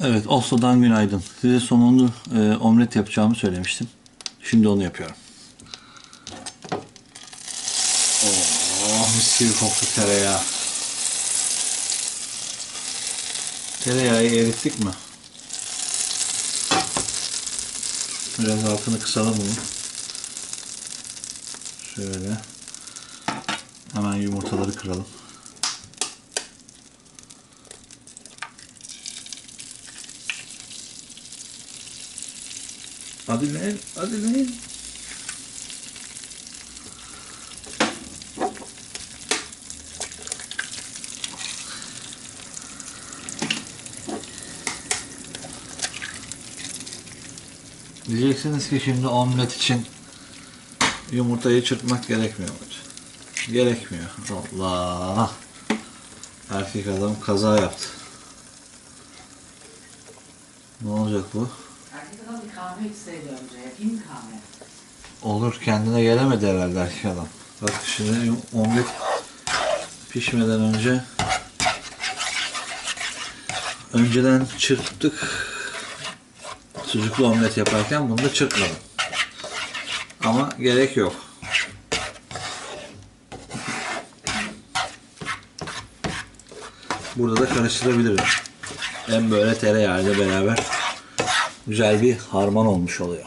Evet, Oslo'dan günaydın. Size somonlu e, omlet yapacağımı söylemiştim. Şimdi onu yapıyorum. Oh, mis gibi koktu tereyağı. Tereyağı erittik mi? Biraz altını kısalım bunu. Şöyle. Hemen yumurtaları kıralım. Hadi lan. Diyeceksiniz ki şimdi omlet için yumurtayı çırpmak gerekmiyor mu? Gerekmiyor. Allah. Erkek adam kaza yaptı. Ne olacak bu? Adam bir kahve içseydi önce. Yapayım mı kahve? Olur kendine gelemedi herhalde erkek adam. Bak şimdi omlet pişmeden önce önceden çırptık. Sucuklu omlet yaparken bunu da çırpmadım. Ama gerek yok. Burada da karıştırabilirim. Hem böyle tereyağıyla beraber güzel bir harman olmuş oluyor.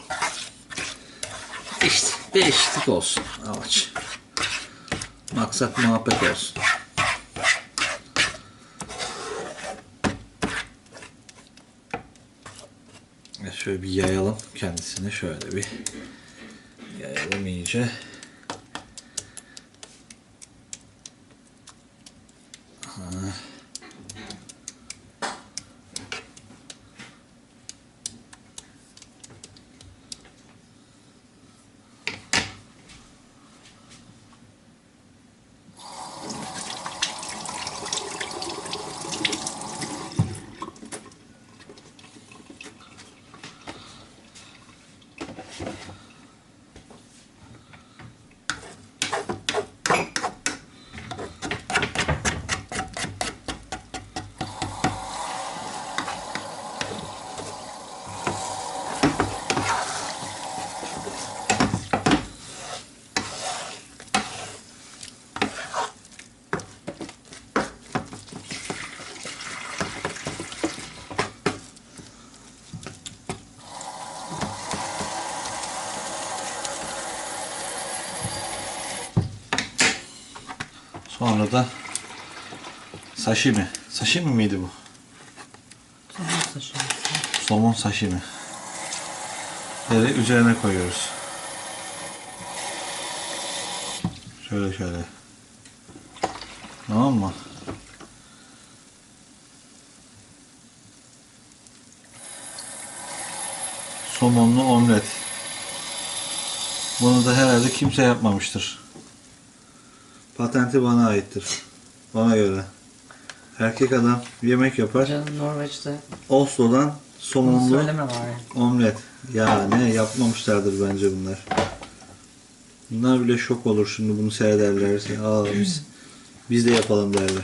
İşte değişiklik olsun amaç. Maksat muhabbet olsun. Şöyle bir yayalım kendisini şöyle bir yayalım iyice. Sonra da sashimi. Sashimi miydi bu? Somon sashimi. Böyle üzerine koyuyoruz. Şöyle şöyle. Tamam mı? Somonlu omlet. Bunu da herhalde kimse yapmamıştır. Patenti bana aittir. Bana göre. Erkek adam yemek yapar. Canım Norveç'te. Oslo'dan somonlu söyleme bari. omlet. Ya ne yapmamışlardır bence bunlar. Bunlar bile şok olur şimdi bunu seyrederlerse. Aa biz, biz de yapalım derler.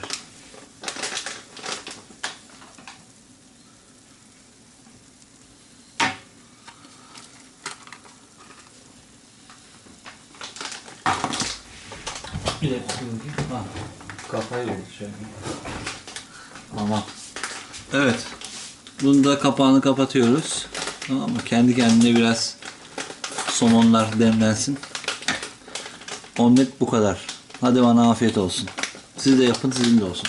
Bir bakayım. Ha, kafayı yedik şöyle. Tamam. Evet. Bunu da kapağını kapatıyoruz. Tamam mı? Kendi kendine biraz somonlar demlensin. Omlet bu kadar. Hadi bana afiyet olsun. Siz de yapın sizin de olsun.